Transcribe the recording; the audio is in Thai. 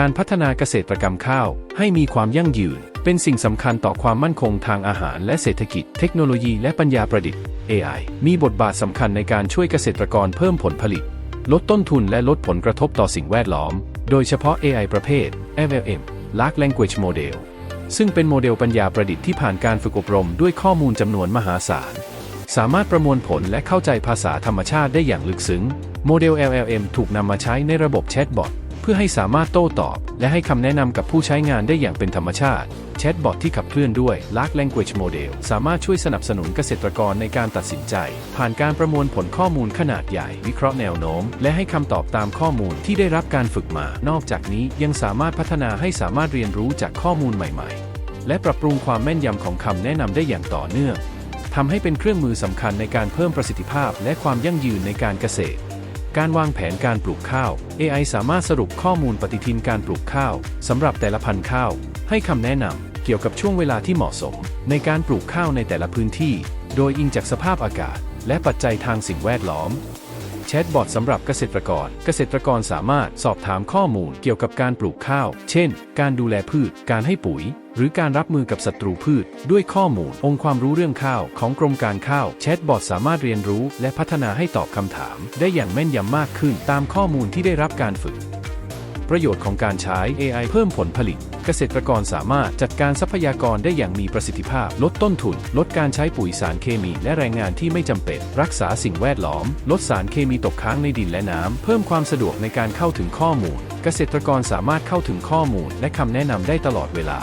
การพัฒนาเกษตรกรรมข้าวให้มีความยั่งยืน เป็นสิ่งสำคัญต่อความมั่นคงทางอาหารและเศรษฐกิจ เทคโนโลยีและปัญญาประดิษฐ์ AI มีบทบาทสำคัญในการช่วยเกษตรกรเพิ่มผลผลิต ลดต้นทุนและลดผลกระทบต่อสิ่งแวดล้อม โดยเฉพาะ AI ประเภท LLM Large Language Model ซึ่งเป็นโมเดลปัญญาประดิษฐ์ที่ผ่านการฝึกอบรมด้วยข้อมูลจำนวนมหาศาล สามารถประมวลผลและเข้าใจภาษาธรรมชาติได้อย่างลึกซึ้ง โมเดล LLM ถูกนำมาใช้ในระบบแชทบอท เพื่อให้สามารถโต้ตอบ และให้คำแนะนำกับผู้ใช้งานได้อย่างเป็นธรรมชาติแชทบอทที่ขับเคลื่อนด้วย Large Language Model สามารถช่วยสนับสนุนเกษตรกรในการตัดสินใจ ผ่านการประมวลผลข้อมูลขนาดใหญ่ วิเคราะห์แนวโน้ม และให้คำตอบตามข้อมูลที่ได้รับการฝึกมา นอกจากนี้ยังสามารถพัฒนาให้สามารถเรียนรู้จากข้อมูลใหม่ๆ และปรับปรุงความแม่นยำของคำแนะนำได้อย่างต่อเนื่องทำให้เป็นเครื่องมือสำคัญในการเพิ่มประสิทธิภาพ และความยั่งยืนในการเกษตร การวางแผนการปลูกข้าว AI สามารถสรุปข้อมูลปฏิทินการปลูกข้าวสำหรับแต่ละพันธุ์ข้าว ให้คำแนะนำเกี่ยวกับช่วงเวลาที่เหมาะสม ในการปลูกข้าวในแต่ละพื้นที่ โดยอิงจากสภาพอากาศ และปัจจัยทางสิ่งแวดล้อม แชทบอทสำหรับเกษตรกร เกษตรกรสามารถสอบถามข้อมูลเกี่ยวกับการปลูกข้าว เช่น การดูแลพืช การให้ปุ๋ย หรือการรับมือกับศัตรูพืช ด้วยข้อมูล องค์ความรู้เรื่องข้าวของกรมการข้าว แชทบอทสามารถเรียนรู้ และพัฒนาให้ตอบคำถาม ได้อย่างแม่นยำมากขึ้น ตามข้อมูลที่ได้รับการฝึก ประโยชน์ของการใช้ AI เพิ่มผลผลิต เกษตรกรสามารถจัดการทรัพยากรได้อย่างมีประสิทธิภาพ ลดต้นทุน ลดการใช้ปุ๋ยสารเคมี และแรงงานที่ไม่จำเป็น รักษาสิ่งแวดล้อม ลดสารเคมีตกค้างในดินและน้ำเพิ่มความสะดวกในการเข้าถึงข้อมูล เกษตรกรสามารถเข้าถึงข้อมูล และคำแนะนำได้ตลอดเวลา